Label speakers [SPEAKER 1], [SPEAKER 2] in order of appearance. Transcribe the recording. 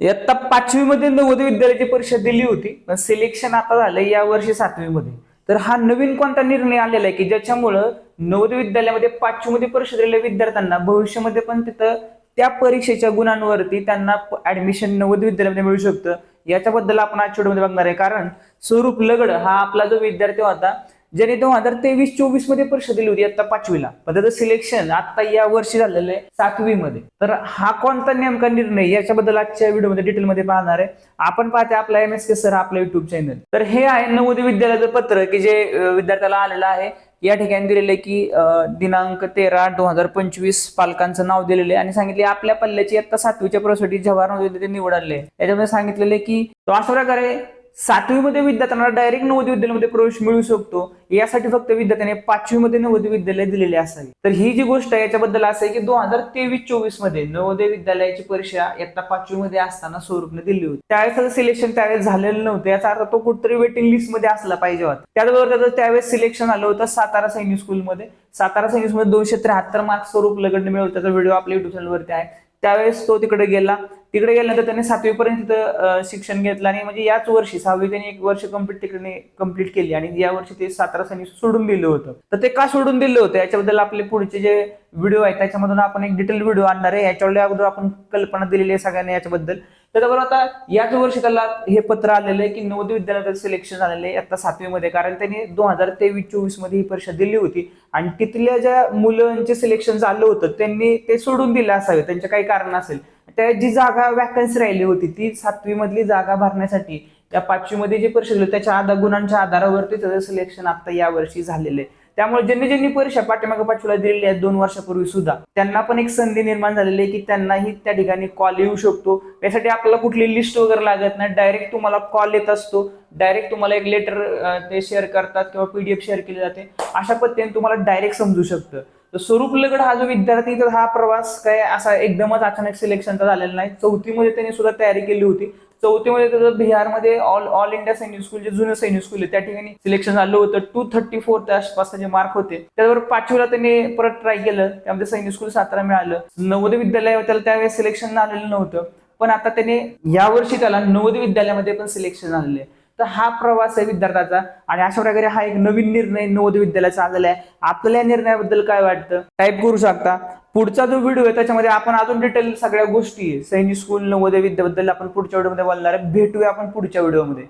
[SPEAKER 1] इयत्ता पाचवी मध्ये नवोदय विद्यालयाची परीक्षा दिली होती. पण सिलेक्शन आता झालं या वर्षी सातवी मध्ये तर हा नवीन कोणता निर्णय आलेला आहे की ज्याच्यामुळं नवोदय विद्यालयामध्ये पाचवी मध्ये परीक्षा दिलेल्या विद्यार्थ्यांना भविष्यामध्ये पण तिथं त्या परीक्षेच्या गुणांवरती त्यांना ऍडमिशन नवोदय विद्यालयामध्ये मिळू शकतं? याच्याबद्दल आपण आज बघणार आहे. कारण स्वरूप लगड हा आपला जो विद्यार्थी होता ज्याने दोन हजार तेवीस चोवीसमध्ये परीक्षा दिली होती आता पाचवीला. पण त्याचं सिलेक्शन आता या वर्षी झालेलं आहे सातवी मध्ये तर हा कोणता नेमका निर्णय याच्याबद्दल आजच्या व्हिडिओमध्ये डिटेलमध्ये पाहणार आहे. आपण पाहते आपला एम एस के सर आपला युट्यूब चॅनल तर हे आहे नवोदय विद्यालयाचं पत्र की जे विद्यार्थ्याला आलेलं आहे. या ठिकाणी दिलेलं आहे की दिनांक तेरा दोन हजार पंचवीस पालकांचं नाव दिलेलं आहे. आणि सांगितले आपल्या पल्ल्याची आता सातवीच्या प्रसूती जवाहर नवोदय विद्यालयात निवडले. याच्यामध्ये सांगितलेलं आहे की तो अशा प्रकारे सातवीमध्ये विद्यार्थ्यांना डायरेक्ट नवोदय विद्यालयामध्ये प्रवेश मिळू शकतो. यासाठी फक्त विद्यार्थ्याने पाचवीमध्ये नवोदय विद्यालय दिलेले असावे. तर ही जी गोष्ट आहे याच्याबद्दल असं आहे की दोन हजार तेवीस चोवीसमध्ये नवोदय विद्यालयाची परीक्षा इयत्ता पाचवीमध्ये असताना स्वरूपने दिली होती. त्यावेळेस त्याचं सिलेक्शन त्यावेळेस झालेलं नव्हतं. याचा अर्थ तो कुठतरी वेटिंग लिस्टमध्ये असला पाहिजे होता. त्याचबरोबर त्याचं त्यावेळेस सिलेक्शन आलं होतं सातारा सैनिक स्कूलमध्ये सातारा सैनिक स्कूलमध्ये दोनशे त्र्याहत्तर मार्क स्वरूप लग्न मिळवलं त्याचा व्हिडिओ आपल्या युट्यूब चॅनलवरती आहे. त्यावेळेस तो तिकडे गेला. तिकडे गेल्यानंतर त्यांनी सातवीपर्यंत तिथं शिक्षण घेतलं आणि म्हणजे याच वर्षी सहावी त्यांनी एक वर्ष कंप्लीट तिकडे कंप्लीट केली आणि या वर्षी ते सातारा सैनिक सोडून दिलं होतं. तर ते का सोडून दिलं होतं? याच्याबद्दल आपले पुढचे जे व्हिडिओ आहे त्याच्यामधून आपण एक डिटेल व्हिडिओ आणणार आहे. याच्यावर अगोदर आपण कल्पना दिलेली आहे सगळ्यांनी याच्याबद्दल. त्याच्याबरोबर आता याच वर्षी त्याला हे पत्र आलेलं आहे की नवोदय विद्यालयाचं सिलेक्शन झालेलं आहे आता सातवीमध्ये. कारण त्यांनी दोन हजार तेवीस चोवीसमध्ये ही परीक्षा दिली होती. आणि तिथल्या ज्या मुलांचे सिलेक्शन झालं होतं त्यांनी ते सोडून दिलं असावे. त्यांचे काही कारण असेल. त्या जी जागा वॅकन्सी राहिली होती ती सातवी मधली जागा भरण्यासाठी त्या पाचवी मध्ये जी परीक्षा दिली त्याच्या आधा गुणांच्या आधारावरती त्याचं सिलेक्शन आता या वर्षी झालेलं आहे. त्यामुळे ज्यांनी ज्यांनी परीक्षा पाठीमागे पाचवीला दिलेली आहे दोन वर्षापूर्वी सुद्धा त्यांना पण एक संधी निर्माण झालेली आहे की त्यांनाही त्या ठिकाणी कॉल येऊ शकतो. यासाठी आपल्याला कुठली लिस्ट वगैरे लागत नाही. डायरेक्ट तुम्हाला कॉल येत असतो. डायरेक्ट तुम्हाला एक लेटर ते शेअर करतात किंवा पीडीएफ शेअर केली जाते. अशा पद्धतीने तुम्हाला डायरेक्ट समजू शकतं. तर स्वरूप लगड हा जो विद्यार्थी तर हा प्रवास काय असा एकदमच अचानक सिलेक्शनचा झालेला नाही. चौथीमध्ये त्यांनी सुद्धा तयारी केली होती. चौथीमध्ये त्याचं बिहारमध्ये all all India Sainik school जे जुनं सैनिक स्कूल आहे त्या ठिकाणी सिलेक्शन झालं होतं. टू थर्टी फोर त्या आसपास त्याचे मार्क होते त्याबरोबर पाचवीला त्यांनी परत ट्राय केलं. त्यामध्ये सैनिक स्कूल सातारा मिळालं. नवोदय विद्यालय त्याला त्यावेळेस सिलेक्शन आलेलं नव्हतं. पण आता त्याने यावर्षी त्याला नवोदय विद्यालयामध्ये पण सिलेक्शन झालेलं आहे. तर हा प्रवास आहे विद्यार्थ्याचा. आणि अशा प्रकारे हा एक नवीन निर्णय नवोदय विद्यालयाचा आलेला आहे. आपल्याला या निर्णयाबद्दल काय वाटतं? टाईप करू शकता. पुढचा जो व्हिडिओ आहे त्याच्यामध्ये आपण अजून डिटेल सगळ्या गोष्टी सैनिक स्कूल नवोदय विद्याबद्दल आपण पुढच्या व्हिडिओमध्ये बोलणार आहे. भेटूया आपण पुढच्या व्हिडिओमध्ये